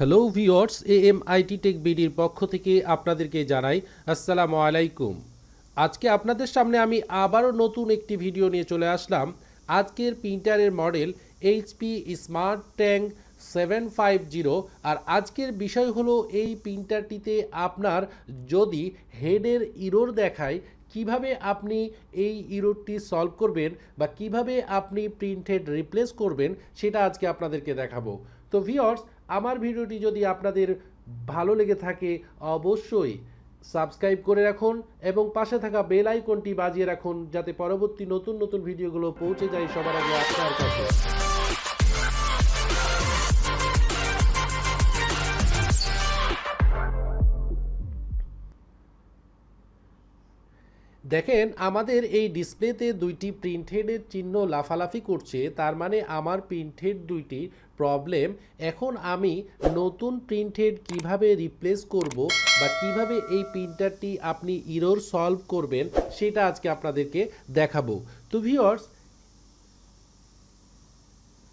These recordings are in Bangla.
Hello viewers A M IT tech বিডির পক্ষ থেকে আপনাদেরকে জানাই আসসালামু আলাইকুম। আজকে আপনাদের সামনে আমি আবারও নতুন একটি ভিডিও নিয়ে চলে আসলাম। আজকের প্রিন্টারের model HP smart tank seven five zero আর আজকের বিষয় হলো এই প্রিন্টারটিতে আপনার যদি হেডের ইরোর দেখায়, কীভাবে আপনি এই ইরোরটি সলভ করবেন বা কীভাবে আপনি প্রিন্ট হেড রিপ্লেস করবেন, সেটা আজকে আপনাদেরকে দেখাবো। তো ভিওর্স আমার ভিডিওটি যদি আপনাদের ভালো লেগে থাকে, অবশ্যই সাবস্ক্রাইব করে রাখুন এবং পাশে থাকা বেল আইকনটি বাজিয়ে রাখুন যাতে পরবর্তী নতুন নতুন ভিডিওগুলো পৌঁছে যায় সবার আগে আপনার কাছে। দেখেন, আমাদের এই ডিসপ্লেতে দুইটি প্রিন্ট হেডের চিহ্ন লাফালাফি করছে, তার মানে আমার প্রিন্টেড দুইটি প্রবলেম। এখন আমি নতুন প্রিন্ট হেড কীভাবে রিপ্লেস করব বা কীভাবে এই প্রিন্টারটি আপনি ইরোর সলভ করবেন, সেটা আজকে আপনাদেরকে দেখাবো। তো ভিওর্স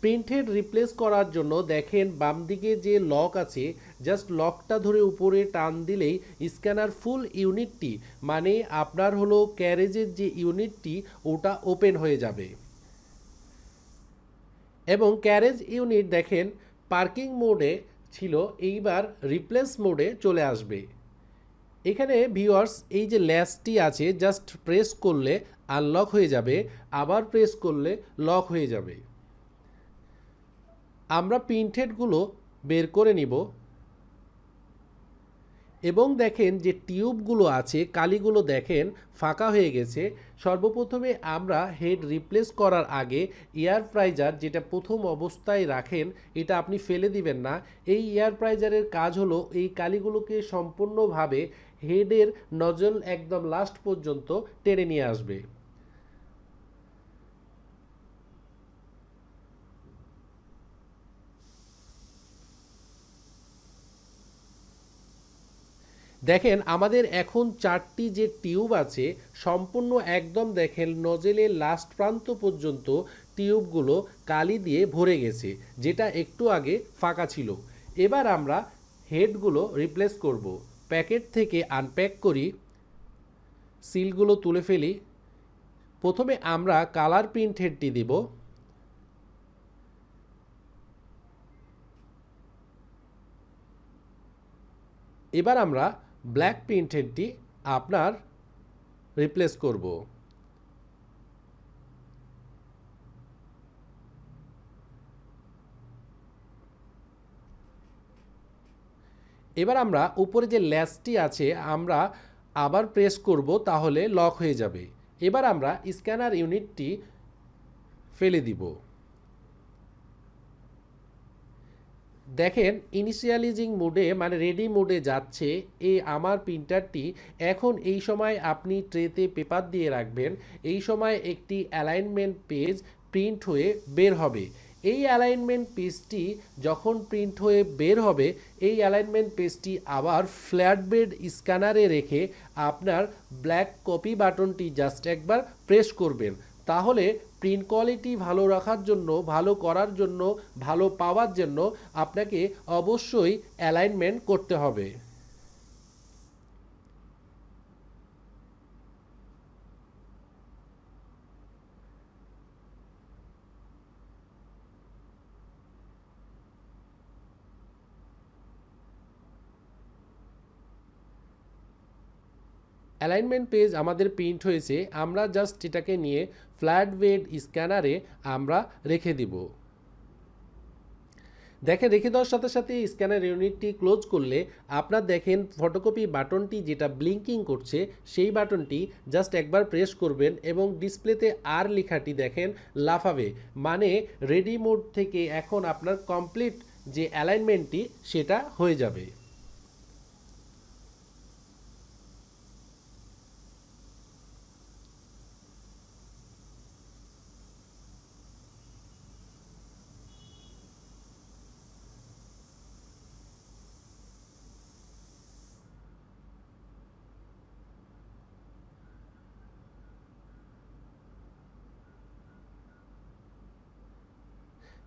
প্রিন্টেড রিপ্লেস করার জন্য দেখেন বাম দিকে যে লক আছে, জাস্ট লকটা ধরে উপরে টান দিলেই স্ক্যানার ফুল ইউনিটটি মানে আপনার হলো ক্যারেজের যে ইউনিটটি, ওটা ওপেন হয়ে যাবে। এবং ক্যারেজ ইউনিট দেখেন পার্কিং মোডে ছিল, এইবার রিপ্লেস মোডে চলে আসবে। এখানে ভিউয়ার্স, এই যে ল্যাসটি আছে, জাস্ট প্রেস করলে আনলক হয়ে যাবে, আবার প্রেস করলে লক হয়ে যাবে। আমরা প্রিন্টেডগুলো বের করে নিব। এবং দেখেন যে টিউবগুলো আছে কালিগুলো দেখেন, ফাঁকা হয়ে গেছে। সর্বপ্রথমে আমরা হেড রিপ্লেস করার আগে এয়ার প্রাইজার যেটা প্রথম অবস্থায় রাখেন, এটা আপনি ফেলে দিবেন না। এই এয়ার প্রাইজারের কাজ হলো এই কালিগুলোকে সম্পূর্ণভাবে হেডের নজল একদম লাস্ট পর্যন্ত টেনে নিয়ে আসবে। দেখেন, আমাদের এখন চারটি যে টিউব আছে, সম্পূর্ণ একদম দেখেন নজেলের লাস্ট প্রান্ত পর্যন্ত টিউবগুলো কালি দিয়ে ভরে গেছে, যেটা একটু আগে ফাঁকা ছিল। এবার আমরা হেডগুলো রিপ্লেস করব। প্যাকেট থেকে আনপ্যাক করি, সিলগুলো তুলে ফেলি। প্রথমে আমরা কালার প্রিন্ট হেডটি দিব। এবার আমরা ব্ল্যাক প্রিন্টেডটি আপনার রিপ্লেস করব। এবার আমরা উপরে যে ল্যাসটি আছে, আমরা আবার প্রেস করব তাহলে লক হয়ে যাবে। এবার আমরা স্ক্যানার ইউনিটটি ফেলে দিব। দেখেন ইনিশিয়ালিজিং মোডে মানে রেডি মোডে যাচ্ছে এই আমার প্রিন্টারটি এখন এই সময় আপনি ট্রেতে পেপার দিয়ে রাখবেন, এই সময় একটি অ্যালাইনমেন্ট পেজ প্রিন্ট হয়ে বের হবে। এই অ্যালাইনমেন্ট পেজটি যখন প্রিন্ট হয়ে বের হবে, এই অ্যালাইনমেন্ট পেজটি আবার ফ্ল্যাট বেড স্ক্যানারে রেখে আপনার ব্ল্যাক কপি বাটনটি জাস্ট একবার প্রেস করবেন। তাহলে প্রিন্ট কোয়ালিটি ভালো রাখার জন্য, ভালো করার জন্য, ভালো পাওয়ার জন্য আপনাকে অবশ্যই অ্যালাইনমেন্ট করতে হবে। অ্যালাইনমেন্ট পেজ আমাদের প্রিন্ট হয়েছে, আমরা জাস্ট এটাকে নিয়ে ফ্ল্যাট ওয়েড স্ক্যানারে আমরা রেখে দিব। দেখেন, রেখে দেওয়ার সাথে সাথে স্ক্যানার ইউনিটটি ক্লোজ করলে আপনার দেখেন ফটোকপি বাটনটি যেটা ব্লিঙ্কিং করছে, সেই বাটনটি জাস্ট একবার প্রেস করবেন এবং ডিসপ্লেতে আর লেখাটি দেখেন লাফাবে। মানে রেডি মোড থেকে এখন আপনার কমপ্লিট যে অ্যালাইনমেন্টটি, সেটা হয়ে যাবে।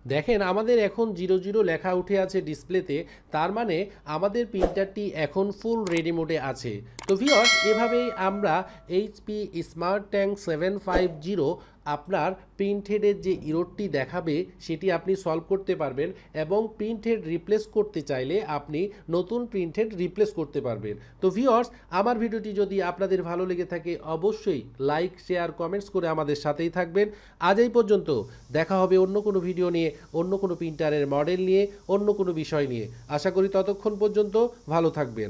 দেখেন, আমাদের এখন জিরো জিরো লেখা উঠে আছে ডিসপ্লেতে, তার মানে আমাদের প্রিন্টারটি এখন ফুল রেডি মোডে আছে। তো ভিওর্স এভাবেই আমরা HP smart tank seven five zero আপনার প্রিন্ট হেডের যে ইরোডটি দেখাবে, সেটি আপনি সলভ করতে পারবেন এবং প্রিন্ট হেড রিপ্লেস করতে চাইলে আপনি নতুন প্রিন্ট হেড রিপ্লেস করতে পারবেন। তো ভিওর্স আমার ভিডিওটি যদি আপনাদের ভালো লেগে থাকে, অবশ্যই লাইক শেয়ার কমেন্টস করে আমাদের সাথেই থাকবেন। আজ এই পর্যন্ত। দেখা হবে অন্য কোনো ভিডিও নিয়ে, অন্য কোনো প্রিন্টারের মডেল নিয়ে, অন্য কোনো বিষয় নিয়ে। আশা করি ততক্ষণ পর্যন্ত ভালো থাকবেন।